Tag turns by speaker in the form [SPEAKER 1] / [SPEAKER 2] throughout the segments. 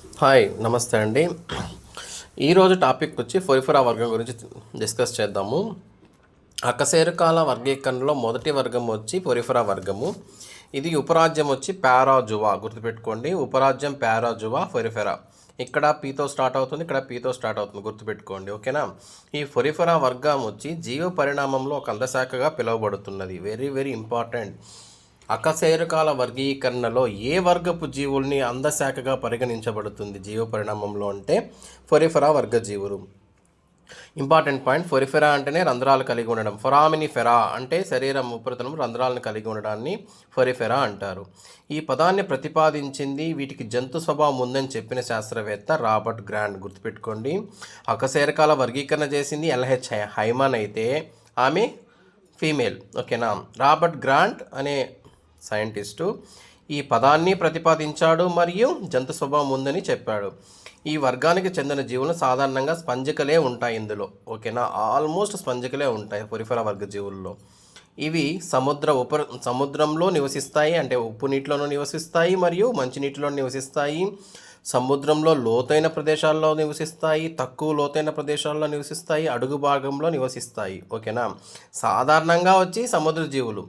[SPEAKER 1] Hi నమస్తే అండి. ఈరోజు టాపిక్ వచ్చి ఫొరిఫరా వర్గం గురించి డిస్కస్ చేద్దాము. అకశేరుకాల వర్గీకరణలో మొదటి వర్గం వచ్చి పొరిఫరా వర్గము. ఇది ఉపరాజ్యం వచ్చి పారాజువా గుర్తుపెట్టుకోండి. ఉపరాజ్యం పారాజువా ఫొరిఫెరా ఇక్కడ పీతో స్టార్ట్ అవుతుంది ఇక్కడ పీతో స్టార్ట్ అవుతుంది గుర్తుపెట్టుకోండి ఓకేనా? ఈ ఫొరిఫెరా వర్గం వచ్చి జీవ పరిణామంలో ఒక అందశాఖగా పిలువబడుతున్నది. వెరీ వెరీ ఇంపార్టెంట్ అకశేరుకాల వర్గీకరణలో ఏ వర్గపు జీవుల్ని అందశాఖగా పరిగణించబడుతుంది? జీవ పరిణామంలో అంటే ఫొరిఫెరా వర్గ జీవులు ఇంపార్టెంట్ పాయింట్ ఫొరిఫెరా అంటేనే రంధ్రాలు కలిగి ఉండడం. ఫొరామిని ఫెరా అంటే శరీరం ఉపరితలం రంధ్రాలను కలిగి ఉండడాన్ని ఫొరిఫెరా అంటారు. ఈ పదాన్ని ప్రతిపాదించింది వీటికి జంతు స్వభావం ఉందని చెప్పిన శాస్త్రవేత్త రాబర్ట్ గ్రాండ్. గుర్తుపెట్టుకోండి అకశేరకాల వర్గీకరణ చేసింది ఎల్హెచ్ హైమాన్ అయితే ఆమె ఫీమేల్. ఓకేనా? రాబర్ట్ గ్రాంట్ అనే సైంటిస్టు. ఈ పదాన్ని ప్రతిపాదించాడు మరియు జంతు స్వభావం ఉందని చెప్పాడు. ఈ వర్గానికి చెందిన జీవులు సాధారణంగా స్పంజికలే ఉంటాయి ఇందులో. ఓకేనా? ఆల్మోస్ట్ స్పంజికలే ఉంటాయి పొరిఫెరా వర్గ జీవుల్లో. ఇవి సముద్ర ఉప సముద్రంలో నివసిస్తాయి. అంటే ఉప్పు నీటిలోనూ నివసిస్తాయి మరియు మంచినీటిలో నివసిస్తాయి. సముద్రంలో లోతైన ప్రదేశాల్లో నివసిస్తాయి. తక్కువ లోతైన ప్రదేశాల్లో నివసిస్తాయి. అడుగు భాగంలో నివసిస్తాయి. ఓకేనా? సాధారణంగా వచ్చి సముద్ర జీవులు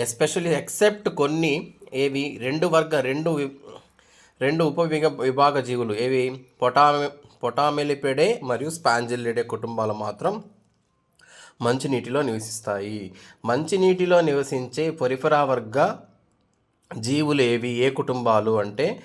[SPEAKER 1] ఎస్పెషల్లీ ఎక్సెప్ట్ కొన్ని ఏవి రెండు వర్గ రెండు రెండు ఉపవిభ విభాగ జీవులు. ఏవి? పొటామె పొటామెలిపెడే మరియు స్పాంజిలిడే కుటుంబాలు మాత్రం మంచినీటిలో నివసిస్తాయి. మంచినీటిలో నివసించే పొరిఫరా వర్గ జీవులు ఏవి? ఏ కుటుంబాలు? అంటే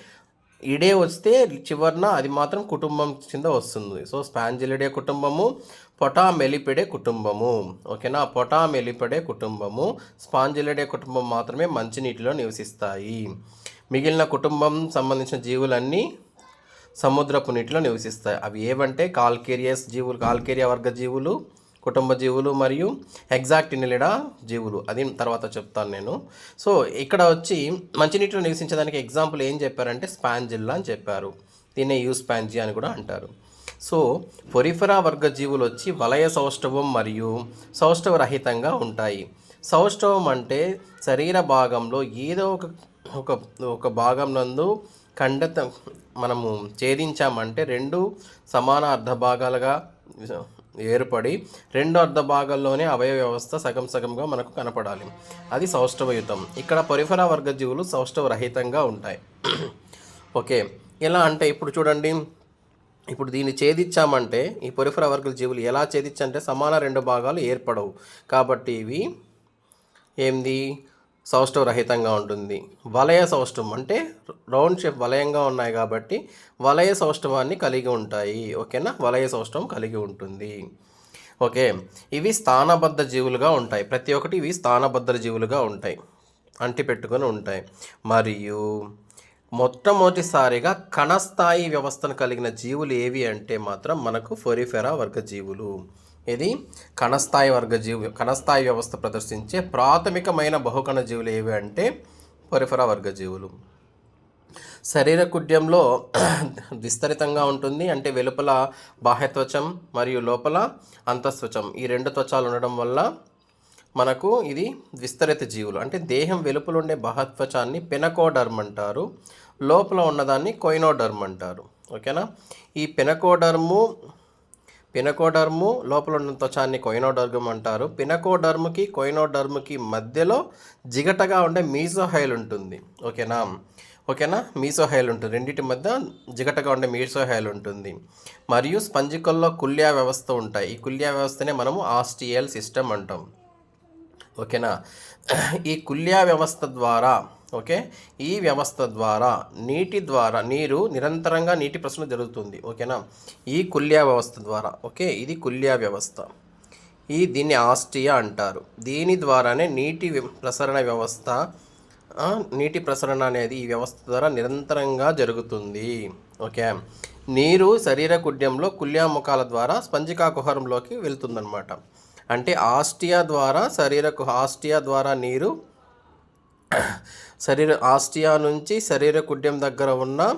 [SPEAKER 1] ఇడే వస్తే చివరిన అది మాత్రం కుటుంబం కింద వస్తుంది. సో స్పాంజిలిడే కుటుంబము పొటామెలిపెడే కుటుంబము. ఓకేనా? పొటామెలిపిడే కుటుంబము. స్పాంజిలిడే కుటుంబం మాత్రమే మంచినీటిలో నివసిస్తాయి. మిగిలిన కుటుంబం సంబంధించిన జీవులన్నీ సముద్రపు నీటిలో నివసిస్తాయి. అవి ఏవంటే కాల్కేరియస్ జీవులు కాల్కేరియా వర్గ జీవులు కుటుంబ జీవులు మరియు ఎగ్జాక్ట్ ఎగ్జాక్టినిలిడా జీవులు. అది తర్వాత చెప్తాను నేను. సో ఇక్కడ వచ్చి మంచినీటిలో నివసించడానికి ఎగ్జాంపుల్ ఏం చెప్పారంటే స్పాంజిల్లా అని చెప్పారు. దీన్నే యూ స్పాంజీ అని కూడా అంటారు. సో పొరిఫెరా వర్గ జీవులు వచ్చి వలయ సౌష్ఠవం మరియు సౌష్ఠవ రహితంగా ఉంటాయి. సౌష్ఠవం అంటే శరీర భాగంలో ఏదో ఒక ఒక ఒక భాగం నందు ఖండత మనము ఛేదించామంటే రెండు సమాన అర్ధ భాగాలుగా ఏర్పడి రెండు అర్ధ భాగాల్లోనే అవయవ వ్యవస్థ సగం సగంగా మనకు కనపడాలి. అది సౌష్ఠవయుతం. ఇక్కడ పరిఫర వర్గ జీవులు సౌష్ఠవ రహితంగా ఉంటాయి. ఓకే. ఎలా అంటే ఇప్పుడు చూడండి. ఇప్పుడు దీన్ని ఛేదించామంటే ఈ పరిఫర వర్గ జీవులు ఎలా ఛేదించంటే సమాన రెండు భాగాలు ఏర్పడవు. కాబట్టి ఇవి ఏంది? సౌష్ఠవ రహితంగా ఉంటుంది. వలయ సౌష్ఠవం అంటే రౌండ్ షేప్ వలయంగా ఉన్నాయి కాబట్టి వలయ సౌష్ఠవాన్ని కలిగి ఉంటాయి. ఓకేనా? వలయ సౌష్ఠవం కలిగి ఉంటుంది. ఓకే. ఇవి స్థానబద్ధ జీవులుగా ఉంటాయి. ప్రతి ఒక్కటి ఇవి స్థానబద్ధ జీవులుగా ఉంటాయి. అంటి పెట్టుకొని ఉంటాయి. మరియు మొట్టమొదటిసారిగా కణస్థాయి వ్యవస్థను కలిగిన జీవులు ఏవి అంటే మాత్రం మనకు ఫొరిఫెరా వర్గ జీవులు ఇది కణస్థాయి వర్గ జీవు కణస్థాయి వ్యవస్థ ప్రదర్శించే ప్రాథమికమైన బహుకణ జీవులు ఏవి అంటే పొరిఫెరా వర్గ జీవులు శరీర కుడ్యంలో విస్తరితంగా ఉంటుంది. అంటే వెలుపల బాహ్యత్వచం మరియు లోపల అంతఃత్వచం ఈ రెండు త్వచాలు ఉండడం వల్ల మనకు ఇది విస్తరిత జీవులు. అంటే దేహం వెలుపల ఉండే బాహత్వచాన్ని పెనకోడర్మ్ అంటారు. లోపల ఉన్నదాన్ని కొయినోడర్మ్ అంటారు. ఓకేనా? ఈ పినకోడర్ము పినకోడర్ము లోపల ఉన్న త్వచాన్ని కొయినోడర్గం అంటారు. పినకోడర్మ్కి కొయినోడర్మ్కి మధ్యలో జిగటగా ఉండే మీసోహైల్ ఉంటుంది. ఓకేనా? ఓకేనా? మీసోహైల్ ఉంటుంది. రెండింటి మధ్య జిగటగా ఉండే మీసోహైల్ ఉంటుంది. మరియు స్పంజికల్లో కుల్యా వ్యవస్థ ఉంటాయి. ఈ కుల్యా వ్యవస్థనే మనము ఆస్టియల్ సిస్టమ్ అంటాం. ఓకేనా? ఈ కుల్యా వ్యవస్థ ద్వారా ఓకే? ఈ వ్యవస్థ ద్వారా నీటి ద్వారా నీరు నిరంతరంగా నీటి ప్రసరణ జరుగుతుంది ఓకేనా? ఈ కుల్యా వ్యవస్థ ద్వారా ఓకే? ఇది కుల్యా వ్యవస్థ. ఈ దీన్ని ఆస్టియా అంటారు. దీని ద్వారానే నీటి వ్య- ప్రసరణ వ్యవస్థ నీటి ప్రసరణ అనేది ఈ వ్యవస్థ ద్వారా నిరంతరంగా జరుగుతుంది ఓకే? నీరు శరీర కుడ్యంలో కుల్యాముఖాల ద్వారా స్పంజికా కుహరంలోకి వెళ్తుందన్నమాట. అంటే ఆస్టియా ద్వారా శరీర ఆస్టియా ద్వారా నీరు శరీర ఆస్టియా నుంచి శరీర కుడ్యం దగ్గర ఉన్న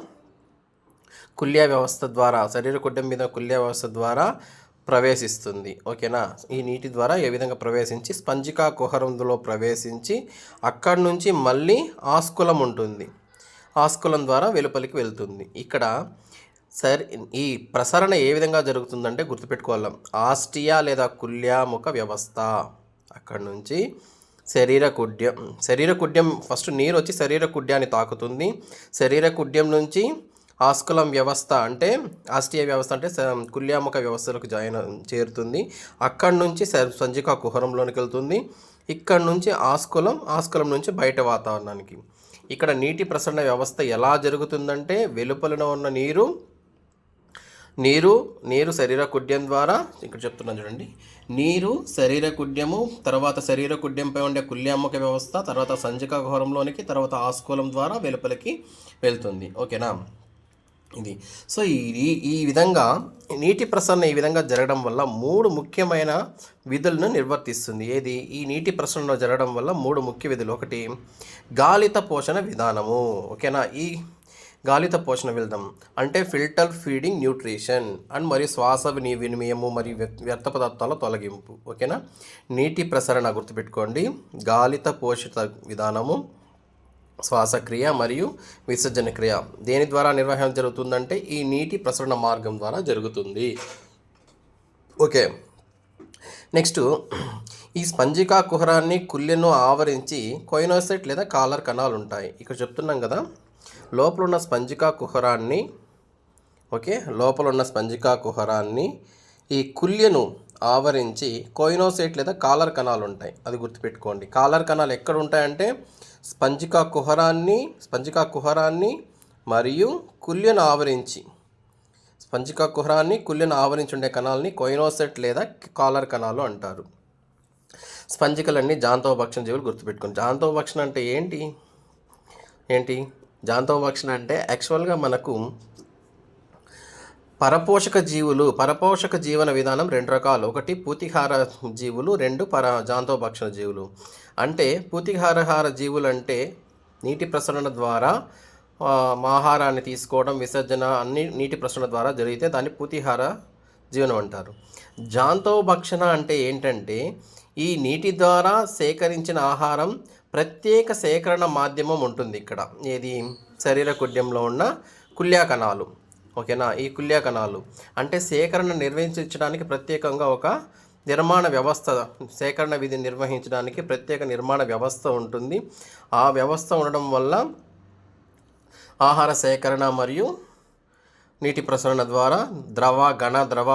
[SPEAKER 1] కుల్య వ్యవస్థ ద్వారా శరీర కుడ్యం మీద కుల్య వ్యవస్థ ద్వారా ప్రవేశిస్తుంది. ఓకేనా? ఈ నీటి ద్వారా ఏ విధంగా ప్రవేశించి స్పంజికా కుహరంలో ప్రవేశించి అక్కడి నుంచి మళ్ళీ ఆస్కులం ఉంటుంది. ఆస్కులం ద్వారా వెలుపలికి వెళ్తుంది. ఇక్కడ సర్ ఈ ప్రసరణ ఏ విధంగా జరుగుతుందంటే గుర్తుపెట్టుకోవాలి. ఆస్టియా లేదా కుల్యాముఖ వ్యవస్థ అక్కడి నుంచి శరీర కుడ్యం శరీర కుడ్యం ఫస్ట్ నీరు వచ్చి శరీర కుడ్యాన్ని తాకుతుంది. శరీర కుడ్యం నుంచి ఆస్కులం వ్యవస్థ అంటే ఆస్టియ వ్యవస్థ అంటే స- కుల్యాముఖ వ్యవస్థలకు జాయిన్ చేరుతుంది. అక్కడి నుంచి స- సంజికా కుహరంలోనికి వెళ్తుంది. ఇక్కడ నుంచి ఆస్కులం ఆస్కులం నుంచి బయట వాతావరణానికి. ఇక్కడ నీటి ప్రసరణ వ్యవస్థ ఎలా జరుగుతుందంటే వెలుపలన ఉన్న నీరు నీరు నీరు శరీర కుడ్యం ద్వారా ఇక్కడ చెప్తున్నాను చూడండి. నీరు శరీర కుడ్యము తర్వాత శరీర కుడ్యంపై ఉండే కుల్యాముఖ వ్యవస్థ తర్వాత సంజిక ఘోరంలోనికి తర్వాత ఆస్కూలం ద్వారా వెలుపలికి వెళ్తుంది. ఓకేనా? ఇది. సో ఈ ఈ- ఈ విధంగా నీటి ప్రసరణ ఈ విధంగా జరగడం వల్ల మూడు ముఖ్యమైన విధులను నిర్వర్తిస్తుంది. ఏది? ఈ నీటి ప్రసరణ జరగడం వల్ల మూడు ముఖ్య విధులు. ఒకటి గాలిత పోషణ విధానము. ఓకేనా? ఈ గాలిత పోషణ వెళ్దాం అంటే ఫిల్టర్ ఫీడింగ్ న్యూట్రిషన్ అండ్ మరియు శ్వాస విని వినిమయము మరియు వ్యర్థ- వ్యర్థ పదార్థాల తొలగింపు ఓకేనా? నీటి ప్రసరణ గుర్తుపెట్టుకోండి. గాలిత పోషిత విధానము శ్వాసక్రియ మరియు విసర్జన క్రియ దేని ద్వారా నిర్వహణ జరుగుతుందంటే ఈ నీటి ప్రసరణ మార్గం ద్వారా జరుగుతుంది. ఓకే. నెక్స్ట్ ఈ స్పంజికా కుహరాన్ని కుళ్ళెను ఆవరించి కొయినోసెట్ లేదా కాలర్ కణాలు ఉంటాయి ఇక్కడ చెప్తున్నాం కదా లోపల ఉన్న స్పంజికా కుహరాన్ని ఓకే లోపల ఉన్న స్పంజికా కుహరాన్ని ఈ కుల్యను ఆవరించి కోయినోసైట్ లేదా కాలర్ కణాలు ఉంటాయి. అది గుర్తుపెట్టుకోండి. కాలర్ కణాలు ఎక్కడ ఉంటాయంటే స్పంజికా కుహరాన్ని స్పంజికా కుహరాన్ని మరియు కుల్యను ఆవరించి స్పంజికా కుహరాన్ని కుల్యను ఆవరించి ఉండే కణాలని కోయినోసెట్ లేదా కాలర్ కణాలు అంటారు. స్పంజికలన్నీ జాంతవ భక్షణ జీవులు గుర్తుపెట్టుకోండి. జాంతవ భక్షణ అంటే ఏంటి? ఏంటి? జాంతవభక్షణ అంటే యాక్చువల్గా మనకు పరపోషక జీవులు పరపోషక జీవన విధానం రెండు రకాలు. ఒకటి పూతిహార జీవులు రెండు పర జాంతోభక్షణ జీవులు. అంటే పూతిహారహార జీవులు అంటే నీటి ప్రసరణ ద్వారా ఆహారాన్ని తీసుకోవడం విసర్జన అన్ని నీటి ప్రసరణ ద్వారా జరిగితే దాన్ని పూతిహార జీవనం అంటారు. జాంతోభక్షణ అంటే ఏంటంటే ఈ నీటి ద్వారా సేకరించిన ఆహారం ప్రత్యేక సేకరణ మాధ్యమం ఉంటుంది ఇక్కడ. ఏది? శరీర కుడ్యంలో ఉన్న కుల్యాకణాలు ఓకేనా? ఈ కుల్యాకణాలు అంటే సేకరణ నిర్వహించడానికి ప్రత్యేకంగా ఒక నిర్మాణ వ్యవస్థ సేకరణ విధి నిర్వహించడానికి ప్రత్యేక నిర్మాణ వ్యవస్థ ఉంటుంది. ఆ వ్యవస్థ ఉండడం వల్ల ఆహార సేకరణ మరియు నీటి ప్రసరణ ద్వారా ద్రవ ఘన ద్రవ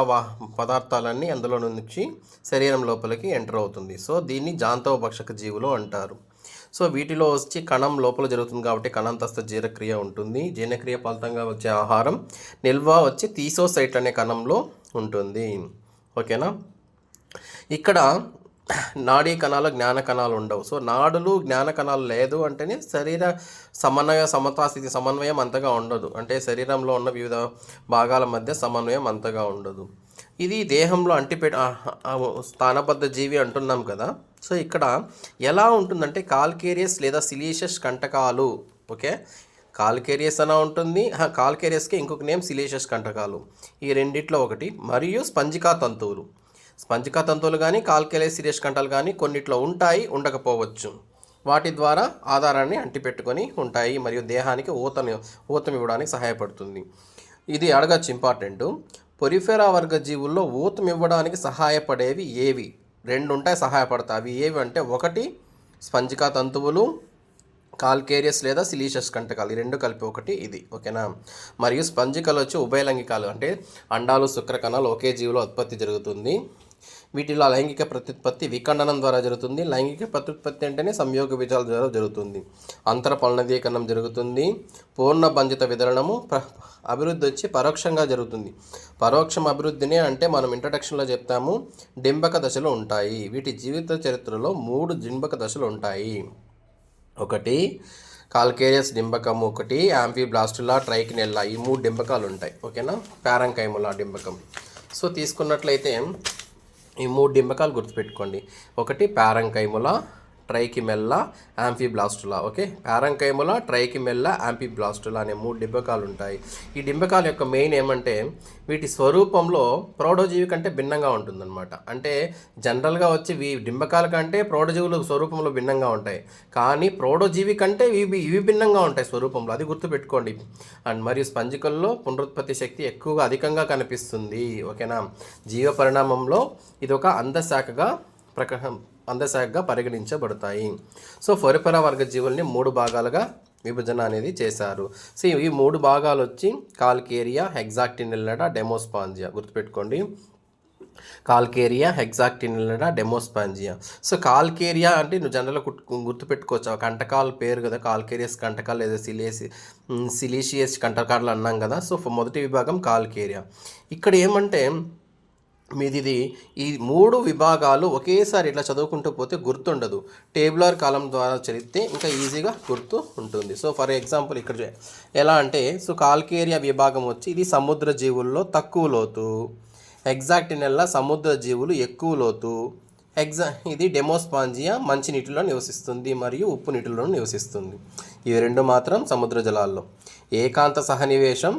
[SPEAKER 1] పదార్థాలన్నీ అందులో నుంచి శరీరం లోపలికి ఎంటర్ అవుతుంది. సో దీన్ని జాంతవభక్షక జీవులు అంటారు. సో వీటిలో వచ్చి కణం లోపల జరుగుతుంది కాబట్టి కణంతస్థ జీర్ణక్రియ ఉంటుంది. జీర్ణక్రియ ఫలితంగా వచ్చే ఆహారం నిల్వ వచ్చి తీసోసైట్ అనే కణంలో ఉంటుంది. ఓకేనా? ఇక్కడ నాడీ కణాలు జ్ఞాన కణాలు ఉండవు. సో నాడులు జ్ఞాన కణాలు లేదు అంటేనే శరీర సమన్వయ సమతా స్థితి సమన్వయం అంతగా ఉండదు. అంటే శరీరంలో ఉన్న వివిధ భాగాల మధ్య సమన్వయం అంతగా ఉండదు. ఇది దేహంలో అంటిపెట్ స్థానబద్ధ జీవి అంటున్నాం కదా. సో ఇక్కడ ఎలా ఉంటుందంటే కాల్కేరియస్ లేదా సిలీషియస్ కంటకాలు ఓకే? కాల్కేరియస్ అన ఉంటుంది. కాల్కేరియస్కి ఇంకొక నేమ్ సిలీషియస్ కంటకాలు. ఈ రెండిట్లో ఒకటి. మరియు స్పంజికా తంతువులు. స్పంజికా తంతువులు కానీ కాల్కేరియస్ సిరియస్ కంటాలు కానీ కొన్నిట్లో ఉంటాయి ఉండకపోవచ్చు. వాటి ద్వారా ఆధారాన్ని అంటిపెట్టుకొని ఉంటాయి. మరియు దేహానికి ఊతను ఊతం ఇవ్వడానికి సహాయపడుతుంది. ఇది అడగచ్చు ఇంపార్టెంట్. పొరిఫెరా వర్గ జీవుల్లో ఊతం ఇవ్వడానికి సహాయపడేవి ఏవి? రెండు ఉంటాయి సహాయపడతాయి. అవి ఏవి అంటే ఒకటి స్పంజికా తంతువులు కాల్కేరియస్ లేదా సిలీషియస్ కంటకాలు. ఈ రెండు కలిపి ఒకటి ఇది ఓకేనా? మరియు స్పంజికలు వచ్చి ఉభయలంగికాలు అంటే అండాలు శుక్రకణాలు ఒకే జీవిలో ఉత్పత్తి జరుగుతుంది. వీటిలో లైంగిక ప్రత్యుత్పత్తి విఖండనం ద్వారా జరుగుతుంది. లైంగిక ప్రత్యుత్పత్తి అంటేనే సంయోగ విజయాల ద్వారా జరుగుతుంది. అంతర పలనదీకరణం జరుగుతుంది. పూర్ణ బంధిత విదలనము అభివృద్ధి వచ్చి పరోక్షంగా జరుగుతుంది. పరోక్షం అభివృద్ధినే అంటే మనం ఇంట్రడక్షన్లో చెప్తాము డింబక దశలు ఉంటాయి. వీటి జీవిత చరిత్రలో మూడు డింబక దశలు ఉంటాయి. ఒకటి కాల్కేరియస్ డింబకం ఒకటి యాంఫీబ్లాస్టులా ట్రైకినెల్లా ఈ మూడు డింబకాలు ఉంటాయి. ఓకేనా? ప్యారంకైములా డింబకం. సో తీసుకున్నట్లయితే ఈ మూడు డింబకాలు గుర్తుపెట్టుకోండి. ఒకటి పారంకైముల ట్రైకిమెల్లా యాంఫీబ్లాస్టులా ఓకే పారంకైములా ట్రైకిమెల్లా యాంఫీబ్లాస్టులా అనే మూడు డింబకాలు ఉంటాయి. ఈ డింబకాల యొక్క మెయిన్ ఏమంటే వీటి స్వరూపంలో ప్రౌఢజీవి కంటే భిన్నంగా ఉంటుందన్నమాట. అంటే జనరల్గా వచ్చి ఈ డింబకాల కంటే ప్రౌఢజీవుల స్వరూపంలో భిన్నంగా ఉంటాయి. కానీ ప్రౌఢజీవి కంటే ఇవి ఇవి భిన్నంగా ఉంటాయి స్వరూపంలో. అది గుర్తుపెట్టుకోండి. అండ్ మరియు స్పంజికల్లో పునరుత్పత్తి శక్తి ఎక్కువగా అధికంగా కనిపిస్తుంది ఓకేనా? జీవ పరిణామంలో ఇది ఒక అందశాఖగా ప్రక అందశాఖగా పరిగణించబడతాయి. సో ఫొరిపరా వర్గ జీవుల్ని మూడు భాగాలుగా విభజన అనేది చేశారు. సో ఈ మూడు భాగాలు వచ్చి కాల్కేరియా హెగ్జాక్టినిల్లడా డెమోస్పాంజియా గుర్తుపెట్టుకోండి. Calcarea hexactinellida demospongiae. So calcarea అంటే నువ్వు జనరల్ గుర్తుపెట్టుకోవచ్చు. కంటకాలు కంటకాల పేరు కదా కాల్కేరియస్ కంటకాలు లేదా సిలేసి సిలీషియస్ కంటకాలు అన్నాం కదా. సో మొదటి విభాగం కాల్కేరియా. ఇక్కడ ఏమంటే మీది ఇది ఈ మూడు విభాగాలు ఒకేసారి ఇట్లా చదువుకుంటూ పోతే గుర్తుండదు. టేబులర్ కాలం ద్వారా చదివితే ఇంకా ఈజీగా గుర్తు ఉంటుంది. సో ఫర్ ఎగ్జాంపుల్ ఇక్కడ ఎలా అంటే సో కాల్కేరియా విభాగం వచ్చి ఇది సముద్ర జీవుల్లో తక్కువ లోతు. ఎగ్జాక్ట్ నెల సముద్ర జీవులు ఎక్కువ లోతు. ఎగ్జా ఇది డెమోస్పాంజియా మంచినీటిలో నివసిస్తుంది మరియు ఉప్పు నీటిలో నివసిస్తుంది. ఇవి రెండు మాత్రం సముద్ర జలాల్లో. ఏకాంత సహనివేశం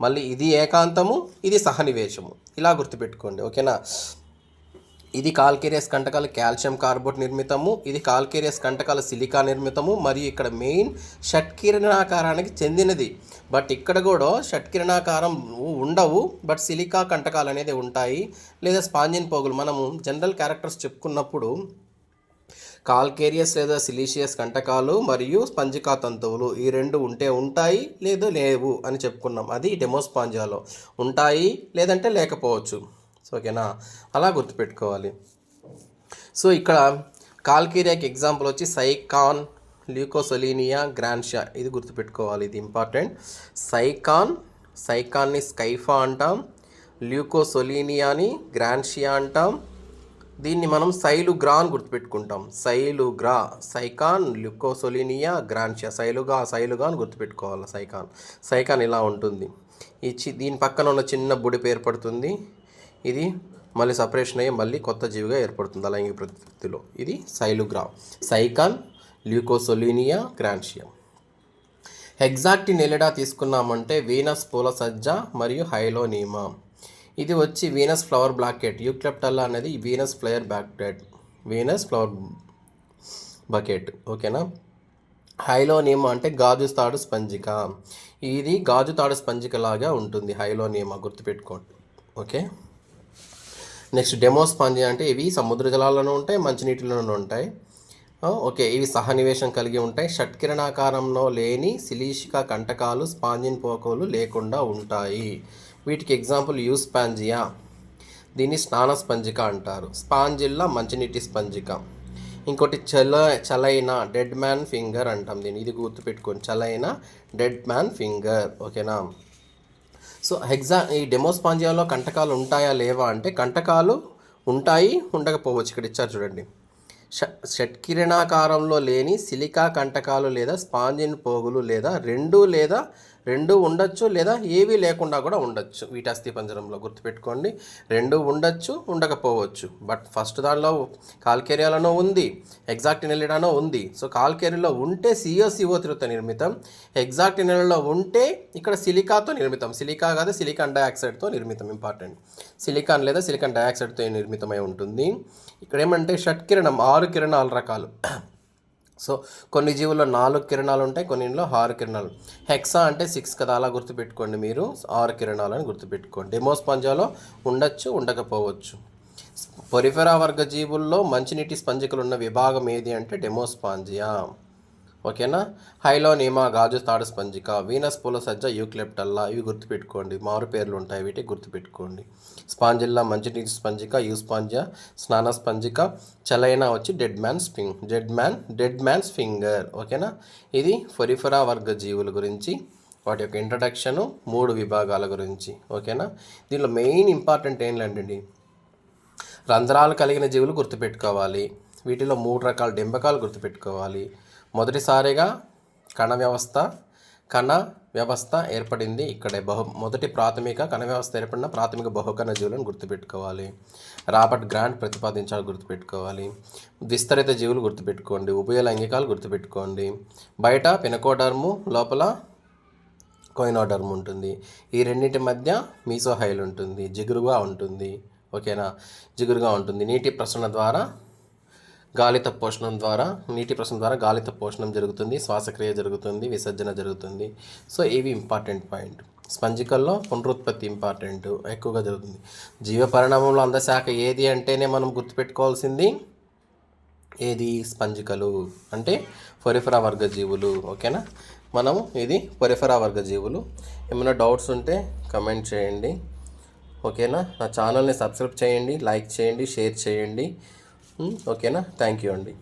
[SPEAKER 1] మళ్ళీ ఇది ఏకాంతము ఇది సహనివేశము. ఇలా గుర్తుపెట్టుకోండి ఓకేనా? ఇది కాల్కేరియస్ కంటకాల కాల్షియం కార్బోట్ నిర్మితము ఇది కాల్కేరియస్ కంటకాల సిలికా నిర్మితము మరియు ఇక్కడ మెయిన్ షట్కిరణాకారానికి చెందినది. బట్ ఇక్కడ కూడా షట్కిరణాకారం ఉండవు బట్ సిలికా కంటకాలు అనేది ఉంటాయి. లేదా స్పాంజిన్ పోగులు మనము జనరల్ క్యారెక్టర్స్ చెప్పుకున్నప్పుడు కాల్కేరియస్ లేదా సిలీషియస్ కంటకాలు మరియు స్పంజికా తంతువులు ఈ రెండు ఉంటే ఉంటాయి లేదు లేవు అని చెప్పుకున్నాం. అది డెమోస్పాంజాలో ఉంటాయి లేదంటే లేకపోవచ్చు. సో ఓకేనా? అలా గుర్తుపెట్టుకోవాలి. సో ఇక్కడ కాల్కేరియాకి ఎగ్జాంపుల్ వచ్చి సైకాన్ ల్యూకోసొలీనియా గ్రాన్షియా. ఇది గుర్తుపెట్టుకోవాలి. ఇది ఇంపార్టెంట్. సైకాన్ సైకాన్ని స్కైఫా అంటాం. ల్యూకోసొలీనియాని గ్రాన్షియా అంటాం. దీన్ని మనం సైలుగ్రా అని గుర్తుపెట్టుకుంటాం. సైలుగ్రా సైకాన్ ల్యూకోసొలినియా గ్రాన్షియా. సైలుగా సైలుగా అని గుర్తుపెట్టుకోవాలి సైకాన్. సైకాన్ ఇలా ఉంటుంది. ఈ చి దీని పక్కన ఉన్న చిన్న బుడిపి ఏర్పడుతుంది ఇది మళ్ళీ సపరేషన్ అయ్యి మళ్ళీ కొత్త జీవిగా ఏర్పడుతుంది లైంగిక ప్రతిలో. ఇది సైలుగ్రా సైకాన్ ల్యూకోసొలినియా గ్రాన్షియా. ఎగ్జాక్ట్ నెలడా తీసుకున్నామంటే వీనస్ పూల సజ్జ మరియు హైలోనీమా. ఇది వచ్చి వీనస్ ఫ్లవర్ బ్లాకెట్ యూక్లెప్టల్లా అనేది Venus flower basket Venus flower bucket ఓకేనా? హైలోనియమ అంటే గాజు తాడు స్పంజిక. ఇది గాజు తాడు స్పంజిక లాగా ఉంటుంది. హైలోనియమా గుర్తుపెట్టుకోండి. ఓకే? నెక్స్ట్ డెమో స్పంజి అంటే ఇవి సముద్ర జలాల్లోనూ ఉంటాయి మంచినీటిలోనూ ఉంటాయి. ఓకే ఇవి సహనివేశం కలిగి ఉంటాయి. షట్కిరణాకారంలో లేని శిలీషిక కంటకాలు స్పాంజిన్ పోకోలు లేకుండా ఉంటాయి. వీటికి ఎగ్జాంపుల్ యూస్పాంజియా దీన్ని స్నాన స్పంజిక అంటారు. స్పాంజిల్లా మంచినీటి స్పంజిక. ఇంకోటి చల చలైన డెడ్ మ్యాన్ ఫింగర్ అంటాం దీన్ని. ఇది గుర్తుపెట్టుకోండి. చలైన డెడ్ మ్యాన్ ఫింగర్. ఓకేనా? సో హెగ్జా ఈ డెమోస్పాంజియాలో కంటకాలు ఉంటాయా లేవా అంటే కంటకాలు ఉంటాయి ఉండకపోవచ్చు. ఇక్కడ ఇచ్చారు చూడండి. షట్కిరణాకారంలో లేని సిలికా కంటకాలు లేదా స్పాంజిన్ పోగులు లేదా రెండు లేదా రెండు ఉండొచ్చు లేదా ఏవీ లేకుండా కూడా ఉండొచ్చు. వీటి పంజరంలో గుర్తుపెట్టుకోండి. రెండు ఉండొచ్చు ఉండకపోవచ్చు. బట్ ఫస్ట్ దానిలో కాల్కేరియాలోనో ఉంది ఎగ్జాక్ట్ నెలడానో ఉంది. సో కాల్కేరియాలో ఉంటే సిఓ సిఓ నిర్మితం. ఎగ్జాక్ట్ నెలలో ఉంటే ఇక్కడ సిలికాతో నిర్మితం. సిలికా కాదు సిలికాన్ డయాక్సైడ్తో నిర్మితం. ఇంపార్టెంట్. సిలికాన్ లేదా సిలికాన్ డయాక్సైడ్తో నిర్మితమై ఉంటుంది. ఇక్కడ ఏమంటే షట్కిరణం ఆరు కిరణాల రకాలు. సో కొన్ని జీవుల్లో నాలుగు కిరణాలు ఉంటాయి కొన్నిలో ఆరు కిరణాలు. హెక్సా అంటే సిక్స్ కదా అలా గుర్తుపెట్టుకోండి మీరు. ఆరు కిరణాలు అని గుర్తుపెట్టుకోండి. డెమోస్పాంజాలో ఉండొచ్చు ఉండకపోవచ్చు. పొరిఫెరా వర్గ జీవుల్లో మంచినీటి స్పంజికలు ఉన్న విభాగం ఏది అంటే డెమోస్పాంజియా. ఓకేనా? హైలోనిమా గాజు తాడు స్పంజిక వీనస్ పూల సజ్జ యూక్లెప్టల్లా ఇవి గుర్తుపెట్టుకోండి. మారు పేర్లు ఉంటాయి వీటి గుర్తుపెట్టుకోండి. స్పాంజిల్లా మంచినీటి స్పంజిక యూ స్పాంజ స్నాన స్పంజిక చలైనా వచ్చి dead man స్పింగ్ dead man dead man's finger. ఓకేనా? ఇది ఫొరిఫరా వర్గ జీవుల గురించి వాటి యొక్క ఇంట్రడక్షను మూడు విభాగాల గురించి. ఓకేనా? దీనిలో మెయిన్ ఇంపార్టెంట్ ఏంటంటే రంధ్రాలు కలిగిన జీవులు గుర్తుపెట్టుకోవాలి. వీటిలో మూడు రకాల డెంబకాలు గుర్తుపెట్టుకోవాలి. మొదటిసారిగా కణ వ్యవస్థ కణ వ్యవస్థ ఏర్పడింది ఇక్కడే. బహు మొదటి ప్రాథమిక కణ వ్యవస్థ ఏర్పడిన ప్రాథమిక బహుకణ జీవులను గుర్తుపెట్టుకోవాలి. రాబర్ట్ గ్రాంట్ ప్రతిపాదించాలి గుర్తుపెట్టుకోవాలి. విస్తరిత జీవులు గుర్తుపెట్టుకోండి. ఉభయ లైంగికాలు గుర్తుపెట్టుకోండి. బయట పినకోడర్ము లోపల కోయినోడర్మ్ ఉంటుంది. ఈ రెండింటి మధ్య మీసోహైల్ ఉంటుంది. జిగురుగా ఉంటుంది. ఓకేనా? జిగురుగా ఉంటుంది. నీటి ప్రసరణ ద్వారా గాలిత పోషణం ద్వారా నీటి ప్రశ్న ద్వారా గాలిత పోషణం జరుగుతుంది శ్వాసక్రియ జరుగుతుంది విసర్జన జరుగుతుంది. సో ఇవి ఇంపార్టెంట్ పాయింట్ స్పంజికల్లో పునరుత్పత్తి ఇంపార్టెంట్ ఎక్కువగా జరుగుతుంది. జీవ పరిణామంలో అందశాఖ ఏది అంటేనే మనం గుర్తుపెట్టుకోవాల్సింది ఏది? స్పంజికలు. అంటే పొరిఫరా వర్గ జీవులు ఓకేనా? మనము ఇది పొరిఫరా వర్గ జీవులు ఏమైనా డౌట్స్ ఉంటే కమెంట్ చేయండి. ఓకేనా? నా ఛానల్ని సబ్స్క్రైబ్ చేయండి లైక్ చేయండి షేర్ చేయండి. ఓకేనా థ్యాంక్ యూ అండి